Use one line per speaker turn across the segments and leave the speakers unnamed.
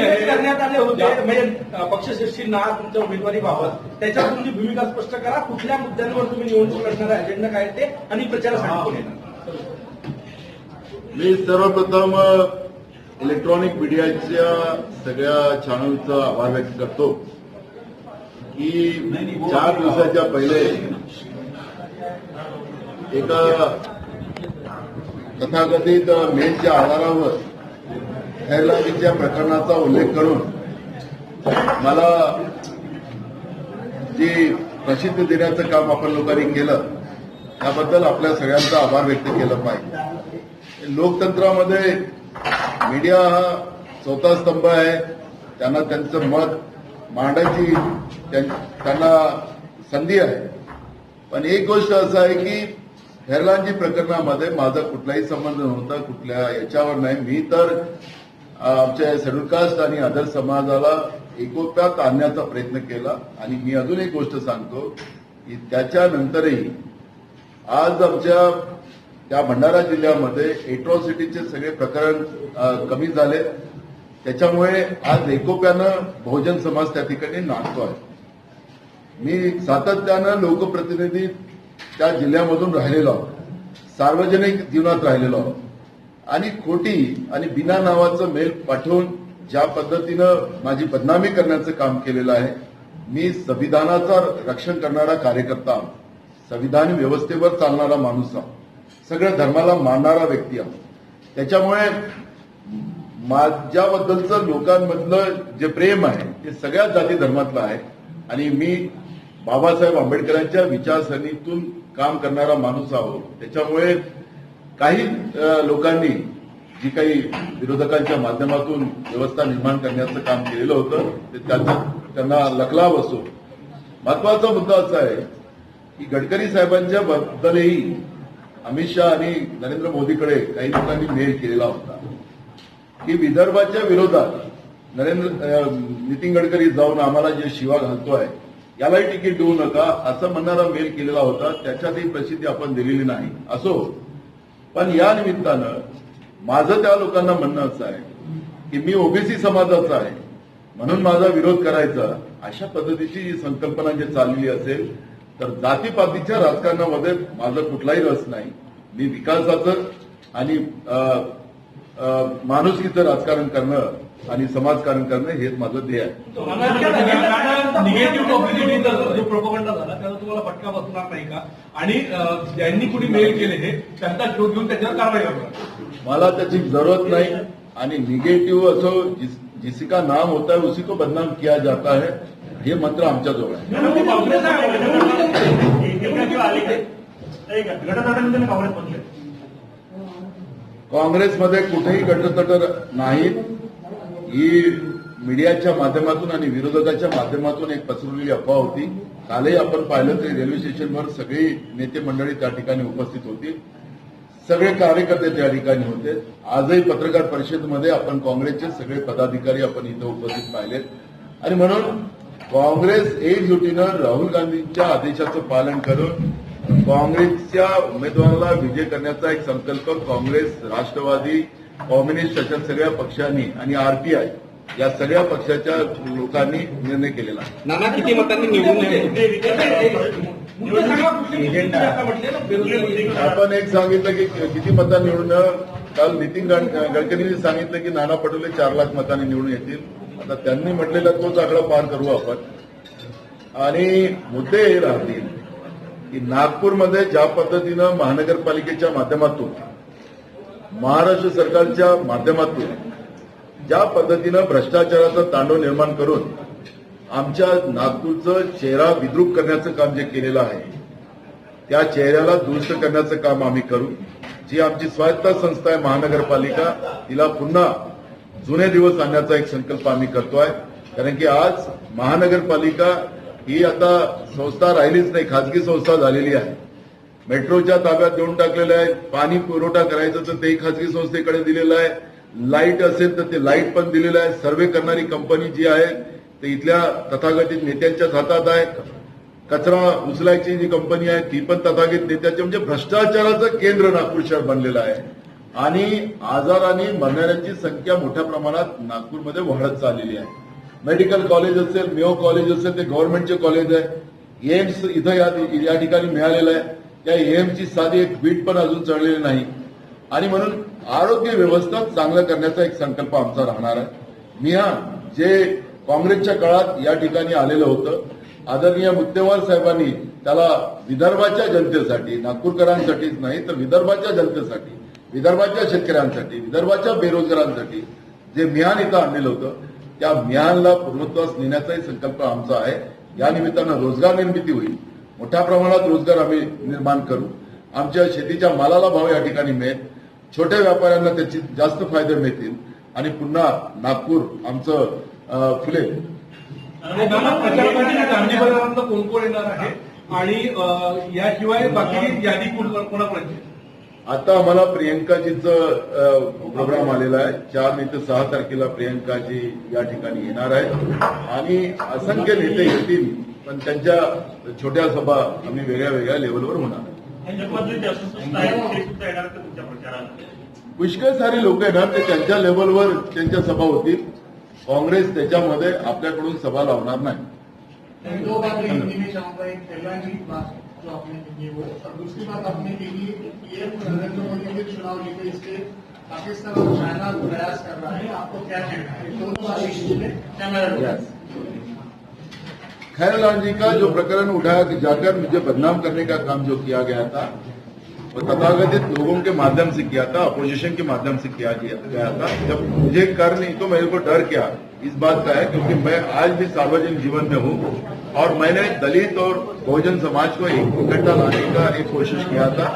Message करण्यात आले होते. म्हणजे अ, पक्षश्रेष्ठींना तुमच्या उमेदवारीबाबत त्याच्यावर तुमची भूमिका स्पष्ट करा कुठल्या मुद्द्यांवर तुम्ही निवडणूक लढणार आहे अजेंडा काय ते आणि प्रचारासाठी
मी. सर्वप्रथम इलेक्ट्रॉनिक मीडियाच्या सगळ्या चॅनलचा आभार व्यक्त करतो की चार दिवसाच्या पहिले एका तथाकथित मेलच्या आधारावर खैरलागीच्या प्रकरणाचा उल्लेख करून मला जी प्रसिद्धी देण्याचं काम आपण लोकांनी केलं त्याबद्दल आपल्या सगळ्यांचा आभार व्यक्त केलं पाहिजे. लोकतंत्रामध्ये मीडिया हा चौथा स्तंभ आहे. त्यांना त्यांचं मत मांडायची त्यां- त्यांना संधी आहे. पण एक गोष्ट असं आहे की हेरलांजी प्रकरणामध्ये माझा कुठलाही संबंध नव्हता कुठल्या याच्यावर नाही. मी तर आमच्या शेड्यूल कास्ट आणि अदर समाजाला एकोप्यात आणण्याचा प्रयत्न केला. आणि मी अजून एक गोष्ट सांगतो की त्याच्यानंतरही आज आमच्या त्या भंडारा जिल्ह्यामध्ये एट्रॉसिटीचे सगळे प्रकरण कमी झाले त्याच्यामुळे आज एकोप्यानं बहुजन समाज त्या ठिकाणी नाचतो आहे मी सातत्यानं लोकप्रतिनिधी त्या जिल्ह्यामधून राहिलेलो आहोत. सार्वजनिक जीवनात राहिलेलो आहोत. आणि खोटी आणि बिना नावाचं मेल पाठवून ज्या पद्धतीनं माझी बदनामी करण्याचं काम केलेलं आहे मी संविधानाचा रक्षण करणारा कार्यकर्ता संविधान व्यवस्थेवर चालणारा माणूस आहोत. सगळ्या धर्माला मानणारा व्यक्ती आहोत. त्याच्यामुळे माझ्याबद्दलचं लोकांमधलं जे प्रेम आहे ते सगळ्या जाती धर्मातलं आहे. आणि मी बाबासाहेब आंबेडकरांच्या विचारसरणीतून काम करणारा माणूस आहोत. त्याच्यामुळे काही लोकांनी जी काही विरोधकांच्या माध्यमातून व्यवस्था निर्माण करण्याचं काम केलेलं होतं ते त्याचा त्यांना लखलाव असो. महत्त्वाचा मुद्दा असा आहे की गडकरी साहेबांच्या बद्दलही अमित शहा आणि नरेंद्र मोदीकडे काही लोकांनी मेल केलेला होता. की विदर्भाच्या विरोधात नरेंद्र नितीन गडकरी जाऊन आम्हाला जे शिवा घालतोय यालाही तिकीट देऊ नका असं म्हणणारा मेल केलेला होता. त्याच्यातही प्रसिद्धी आपण दिलेली नाही. असो पण या निमित्तानं माझं त्या लोकांना म्हणणं असं आहे की मी ओबीसी समाजाचा आहे म्हणून माझा विरोध करायचा अशा पद्धतीची जी संकल्पना जी चाललेली असेल तर जातीपातीच्या राजकारणामध्ये माझा कुठलाही रस नाही. मी विकासाचं आणि माणुसकीचं राजकारण करणं आणि समाजकारण करणं हेच माझं ध्येय आहे.
निगेटिव्ह पब्लिसिटीचा जो प्रोपगंडा झाला त्याचा तुम्हाला फटका बसणार नाही का? आणि ज्यांनी कुणी मेल केले हे त्यांचा शोध घेऊन त्याच्यावर कारवाई करणार
मला त्याची जरूरत नाही. आणि निगेटिव्ह असो जिस, जिसी का नाम होता है उसी को बदनाम किया जाता है. हे मंत्र आमच्याजवळ आहे. काँग्रेसमध्ये कुठेही गटतट नाहीत ही मीडियाच्या माध्यमातून आणि विरोधकाच्या माध्यमातून एक पसरवलेली अफवा होती. कालही आपण पाहिलं तरी रेल्वे स्टेशनवर सगळी नेते मंडळी त्या ठिकाणी उपस्थित होती. सगळे कार्यकर्ते त्या ठिकाणी होते. आजही पत्रकार परिषदेमध्ये आपण काँग्रेसचे सगळे पदाधिकारी आपण इथं उपस्थित पाहिलेत. आणि म्हणून काँग्रेस एकजुटीनं राहुल गांधींच्या आदेशाचं पालन करून काँग्रेसच्या उमेदवाराला विजय करण्याचा एक संकल्प काँग्रेस राष्ट्रवादी कम्युनिस्ट अशा सगळ्या पक्षांनी आणि आरपीआय या सगळ्या पक्षाच्या लोकांनी निर्णय केलेला.
नाना किती मतांनी निवडून
आपण एक सांगितलं की किती मतांनी निवडून काल नितीन गड- गडकरींनी सांगितलं की नाना पटोले चार लाख मतांनी निवडून येतील. आता त्यांनी म्हटलेला तोच आकडा पार करू आपण. आणि मुद्दे हे राहतील की नागपूरमध्ये ज्या पद्धतीनं महानगरपालिकेच्या माध्यमातून महाराष्ट्र सरकारच्या माध्यमातून ज्या पद्धतीनं भ्रष्टाचाराचं तांडव निर्माण करून आमच्या नागपूरचं चेहरा विद्रूप करण्याचं काम जे केलेलं आहे त्या चेहऱ्याला दुरुस्त करण्याचं काम आम्ही करू. जी आमची स्वायत्त संस्था आहे महानगरपालिका तिला पुन्हा जुने दिवस आणण्याचा एक संकल्प आम्ही करतोय. कारण की आज महानगरपालिका ही आता संस्था राहिलीच नाही खाजगी संस्था झालेली आहे. मेट्रोच्या ताब्यात देऊन टाकलेलं आहे पाणी पुरवठा करायचं तर ते खाजगी संस्थेकडे दिलेलं आहे. लाइट असेल तर ते लाइट पण दिलेलं आहे. सर्वे करणारी कंपनी जी आहे ते इथल्या तथाकथित नेत्यांच्याच हातात आहे. कचरा उचलायची जी कंपनी आहे ती पण तथागत नेत्याची म्हणजे भ्रष्टाचाराचं केंद्र नागपूर शहर बनलेलं आहे. आणि आजाराने मरणाऱ्यांची संख्या मोठ्या प्रमाणात नागपूरमध्ये वाढत चाललेली आहे. मेडिकल कॉलेज असेल मेओ कॉलेज असेल ते गव्हर्नमेंटचे कॉलेज आहे. एम्स इथं या या ठिकाणी मिळालेलं आहे. त्या एम्सची साधी एक बीट पण अजून चढलेली नाही. आणि म्हणून आरोग्य व्यवस्था चांगलं करण्याचा एक संकल्प आमचा राहणार आहे. मी हा जे काँग्रेसच्या काळात या ठिकाणी आलेलं होतं आदरणीय मुद्देवार साहेबांनी त्याला विदर्भाच्या जनतेसाठी नागपूरकरांसाठीच नाही तर विदर्भाच्या जनतेसाठी विदर्भाच्या शेतकऱ्यांसाठी विदर्भाच्या बेरोजगारांसाठी जे मिहान इथं आणलेलं होतं त्या मिहानला पूर्णत्वास नेण्याचाही संकल्प आमचा आहे. या निमित्तानं रोजगार निर्मिती होईल. मोठ्या प्रमाणात रोजगार आम्ही निर्माण करू. आमच्या शेतीच्या मालाला भाव या ठिकाणी मिळेल. छोट्या व्यापाऱ्यांना त्याचे जास्त फायदे मिळतील. आणि पुन्हा नागपूर आमचं
मैदानातलं कोण कोण येणार आहे आणि याशिवाय बाकी यादी कोण- कोणाकोणाची आहे?
आता आम्हाला प्रियंकाजीचं प्रोग्राम आलेला आहे. चार नाही तर सहा तारखेला प्रियंकाजी या ठिकाणी येणार आहेत. आणि असंख्य नेते येतील पण त्यांच्या छोट्या सभा आम्ही वेगळ्या वेगळ्या लेवलवर होणार. पुष्कळ सारे लोक येणार ते त्यांच्या लेवलवर त्यांच्या सभा होतील. काँग्रेस त्याच्यामध्ये आपल्याकडून सभा लावणार नाही.
दो बातें हिंदी में चाहूंगा एक पहला बात जो आपने की वो और दूसरी बात आपने की कि पीएम नरेंद्र मोदी के चुनाव इसके पाकिस्तान और चाइना प्रयास कर रहा है आपको क्या कहना है? दोनों वाले इश्यू में क्या मेरा
खैरलाल जी का जो प्रकरण उठाया कि जाकर मुझे बदनाम करने का काम जो किया गया था, वो तथाकथित लोगों के माध्यम से किया था अपोजिशन के माध्यम से किया गया था। जब मुझे कर नहीं तो मेरे को डर क्या? इस बात का है क्योंकि मैं आज भी सार्वजनिक जीवन में हूँ और मैंने दलित और बहुजन समाज को एक इकट्ठा लाने का एक कोशिश किया था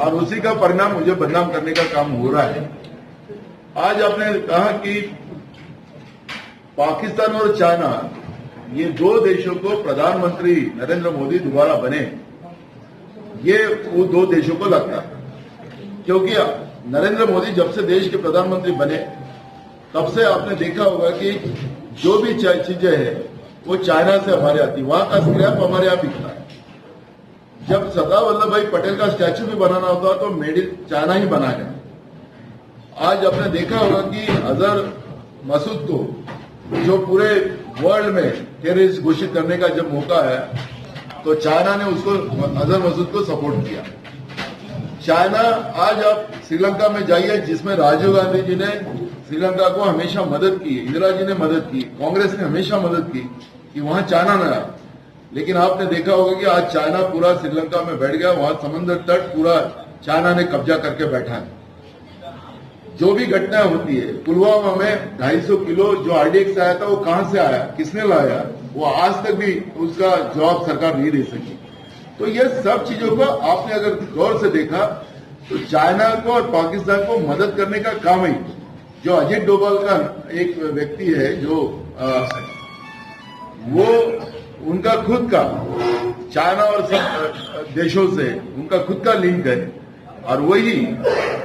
और उसी का परिणाम मुझे बदनाम करने का काम हो रहा है। आज आपने कहा कि पाकिस्तान और चाइना ये दो देशों को प्रधानमंत्री नरेंद्र मोदी दोबारा बने, ये वो दो देशों को लगता क्योंकि नरेंद्र मोदी जब से देश के प्रधानमंत्री बने, तब से आपने देखा होगा कि जो भी चीज़ें हैं, वो चाइना से हमारे आती वहाँ का स्क्रैप हमारे यहाँ बिकता है। जब सरदार वल्लभ भाई पटेल का स्टैचू भी बनाना होता तो मेड इन चाइना ही बना गया आज आपने देखा होगा कि अजहर मसूद को, जो पूरे वर्ल्ड में टेररिस्ट घोषित करने का जब मौका है तो चाइना ने उसको, अजहर मसूद को सपोर्ट किया। चाइना, आज आप श्रीलंका में जाइए, जिसमें राजीव गांधी जी ने श्रीलंका को हमेशा मदद की, इंदिरा जी ने मदद की, कांग्रेस ने हमेशा मदद की, कि वहाँ चाइना न आए। लेकिन आपने देखा होगा कि आज चाइना पूरा श्रीलंका में बैठ गया, वहाँ समंदर तट पूरा चाइना ने कब्जा करके बैठा है। जो भी घटनाएँ होती है पुलवामा में 250 किलो जो आरडीएक्स आया था वो कहाँ से आया? किसने लाया? वो आज तक भी उसका जवाब सरकार नहीं दे सकी। तो ये सब चीज़ों को आपने अगर गौर से देखा तो चाइना को और पाकिस्तान को मदद करने का काम ही। जो अजित डोभाल का एक व्यक्ति है जो आ, वो उनका खुद का चाइना और सब देशों से उनका खुद का लिंक है। और वही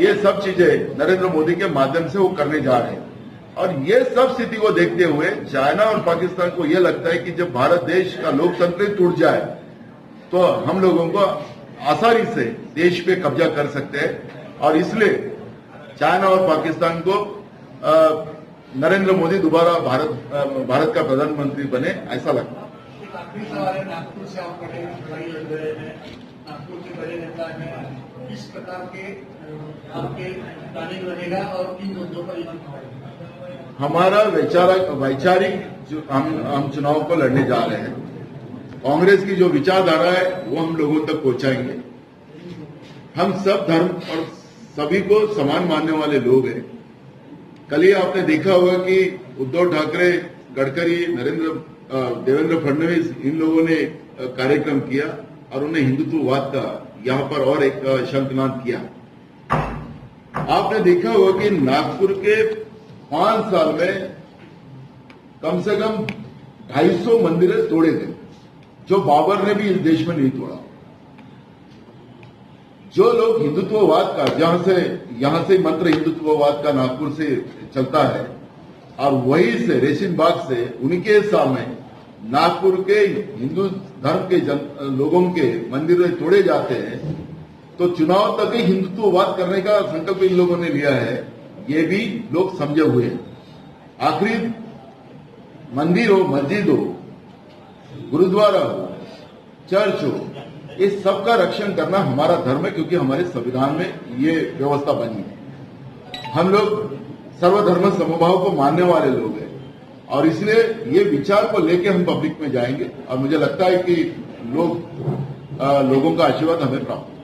ये सब चीज़ें नरेंद्र मोदी के माध्यम से वो करने जा रहे हैं। और ये सब स्थिति को देखते हुए चाइना और पाकिस्तान को ये लगता है कि जब भारत देश का लोकतंत्र टूट जाए तो हम लोगों को आसानी से देश पे कब्जा कर सकते हैं। और इसलिए चाइना और पाकिस्तान को नरेंद्र मोदी दोबारा भारत अ, भारत का प्रधानमंत्री बने ऐसा लगता है।
नागपुर से आप नागपुर बड़े नेता किस प्रकार के आपके प्लानिंग रहेगा और किन मुद्दों पर
हमारा वैचारिक वैचारिक जो हम हम चुनाव को लड़ने जा रहे हैं, कांग्रेस की जो विचारधारा है, वो हम लोगों तक पहुंचाएँगे। हम सब धर्म और सभी को समान मानने वाले लोग हैं। कल ही आपने देखा होगा कि उद्धव ठाकरे, गडकरी, नरेंद्र देवेंद्र फडणवीस, इन लोगों ने कार्यक्रम किया और उन्हें हिंदुत्ववाद का यहाँ पर और एक शंखनाद किया। आपने देखा होगा कि नागपुर के पाँच साल में कम से कम 250 मंदिर तोड़े गए, जो बाबर ने भी इस देश में नहीं तोड़ा। जो लोग हिंदुत्ववाद का, जहाँ से, यहाँ से मंत्र हिंदुत्ववाद का नागपुर से चलता है, और वहीं से रेशिन बाग से उनके सामने नागपुर के हिंदू धर्म के जन, लोगों के मंदिर में तोड़े जाते हैं तो चुनाव तक ही हिंदुत्ववाद करने का संकल्प इन लोगों ने लिया है। ये भी लोग समझे हुए हैं। आखिरी मंदिर हो मस्जिद हो गुरुद्वारा हो चर्च हो इस सब का रक्षण करना हमारा धर्म है क्योंकि हमारे संविधान में ये व्यवस्था बनी है। हम लोग सर्वधर्म समभाव को मानने वाले लोग हैं। और इसलिए ये विचार को लेके हम पब्लिक में जाएंगे और मुझे लगता है कि लोग आ, लोगों का आशीर्वाद हमें प्राप्त होगा।